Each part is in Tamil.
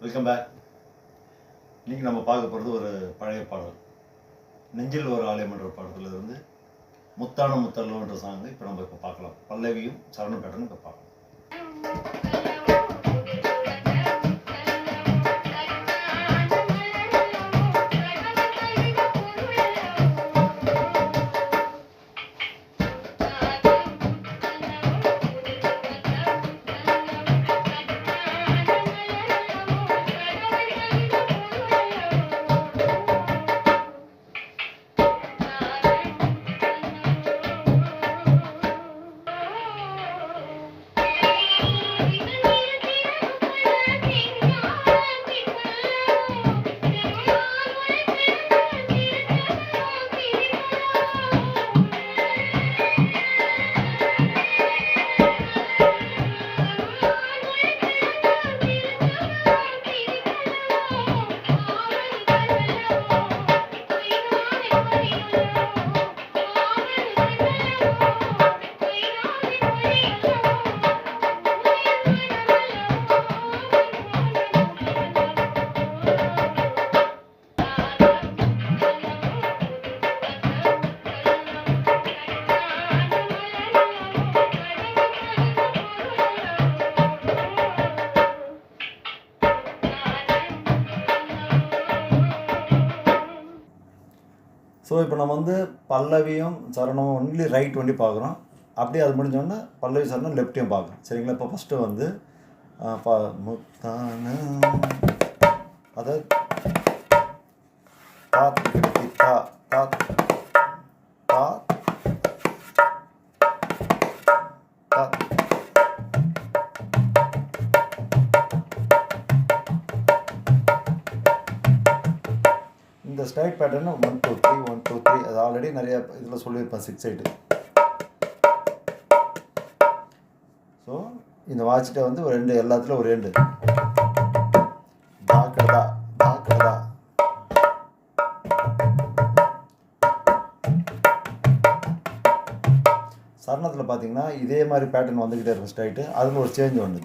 வெல்கம் பேக் இன்றைக்கி நம்ம பார்க்க போகிறது ஒரு பழைய பாடல். நெஞ்சில் ஒரு ஆலயம் என்ற பாடத்தில் இருந்து முத்தான முத்தல்லோன்ற சாங்கு இப்போ நம்ம இப்போ பார்க்கலாம். பல்லவியும் சரண பேட்டனும் இப்போ பார்க்கலாம். ஸோ இப்போ நம்ம வந்து பல்லவியும் சரணமும் ஒன்லி ரைட் வண்டி பார்க்குறோம். அப்படியே அது முடிஞ்சோடனே பல்லவி சரணம் லெஃப்ட்டையும் பார்க்குறோம். சரிங்களா? இப்போ ஃபஸ்ட்டு வந்து பா முத்தான அதாவது பார்த்து இந்த ஸ்டைட் pattern one two three one two three அது ஆல்ரெடி நிறைய இதில் சொல்லியிருப்பேன் சிக்ஸ் எயிட்டு ஸோ இந்த வாட்சிட்ட வந்து ஒரு ரெண்டு எல்லாத்துலேயும் ஒரு ரெண்டு. தாக்கடதா தாக்கடதா சரணத்தில் பார்த்தீங்கன்னா இதே மாதிரி பேட்டர்ன் வந்துக்கிட்டே இருக்கும் ஸ்ட்ரைட்டு அதில் ஒரு சேஞ்ச் ஒன்று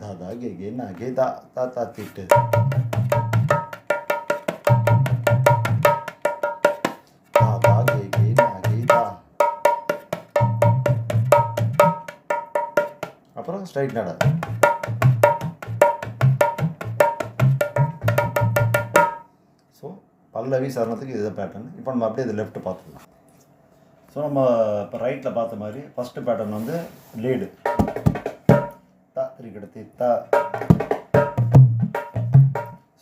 தா தா கே கே நான் கே தா தா தா திட்டு. அப்புறம் ஸ்ட்ரைட் நட ஸோ பல்லவி சரணத்துக்கு இது பேட்டர்ன் இப்போ நம்ம அப்படியே இது லெஃப்ட் பார்த்துக்கலாம். ஸோ நம்ம இப்போ ரைட்டில் பார்த்த மாதிரி ஃபஸ்ட்டு பேட்டர்ன் வந்து லீடு தா திரிக்கடத்தி தா.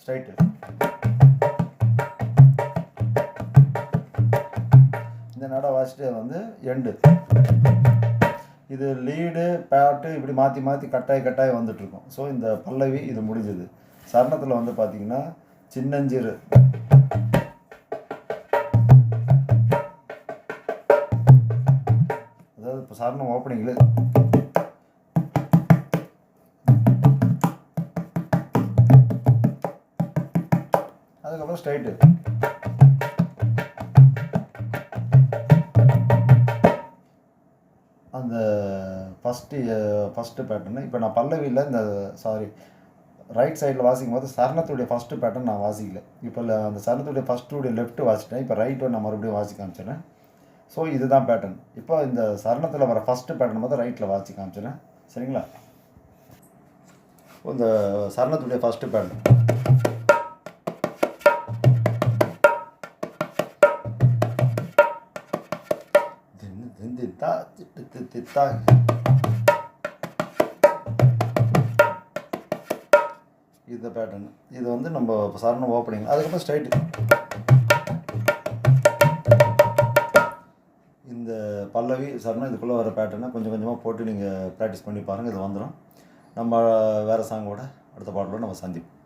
ஸ்ட்ரைட்டு இந்த நட வாசிட்டு வந்து எண்டு இது லீடு பேட்டு இப்படி மாற்றி மாற்றி கட்டாய் கட்டாய் வந்துட்டுருக்கும். ஸோ இந்த பல்லவி இது முடிஞ்சது. சரணத்தில் வந்து பார்த்தீங்கன்னா சின்னஞ்சிறு. அதாவது இப்போ சரணம் ஓப்பனிங்கில் அதுக்கப்புறம் ஸ்ட்ரைட்டு அந்த ஃபஸ்ட்டு ஃபஸ்ட்டு பேட்டர்னு இப்போ நான் பல்லவியில் இந்த சாரி ரைட் சைடில் வாசிக்கும் போது சரணத்துடைய ஃபஸ்ட்டு பேட்டர்ன் நான் வாசிக்கல. இப்போ அந்த சரணத்துடைய ஃபஸ்ட்டுடைய லெஃப்ட்டு வாசிட்டேன் இப்போ ரைட்டு நான் மறுபடியும் வாசி காமிச்சிடுறேன் ஸோ இதுதான் பேட்டர்ன் இப்போ இந்த சரணத்தில் வர ஃபஸ்ட்டு பேட்டர்ன் மொதல் ரைட்டில் வாசி காமிச்சிடுறேன் சரிங்களா? இந்த சரணத்துடைய ஃபஸ்ட்டு பேட்டர்ன் தித்தா திட்டு தித்து. தா இந்த பேட்டர்ன் இது வந்து நம்ம சரணம் ஓப்பனிங் அதுக்கப்புறம் ஸ்ட்ரைட்டு இந்த பல்லவி சரணம் இதுக்குள்ளே வர பேட்டர்னை கொஞ்சம் கொஞ்சமாக போட்டு நீங்கள் ப்ராக்டிஸ் பண்ணி பாருங்கள் இது வந்துடும் நம்ம வேறு சாங்கோட அடுத்த பாட்டில் நம்ம சந்திப்போம்.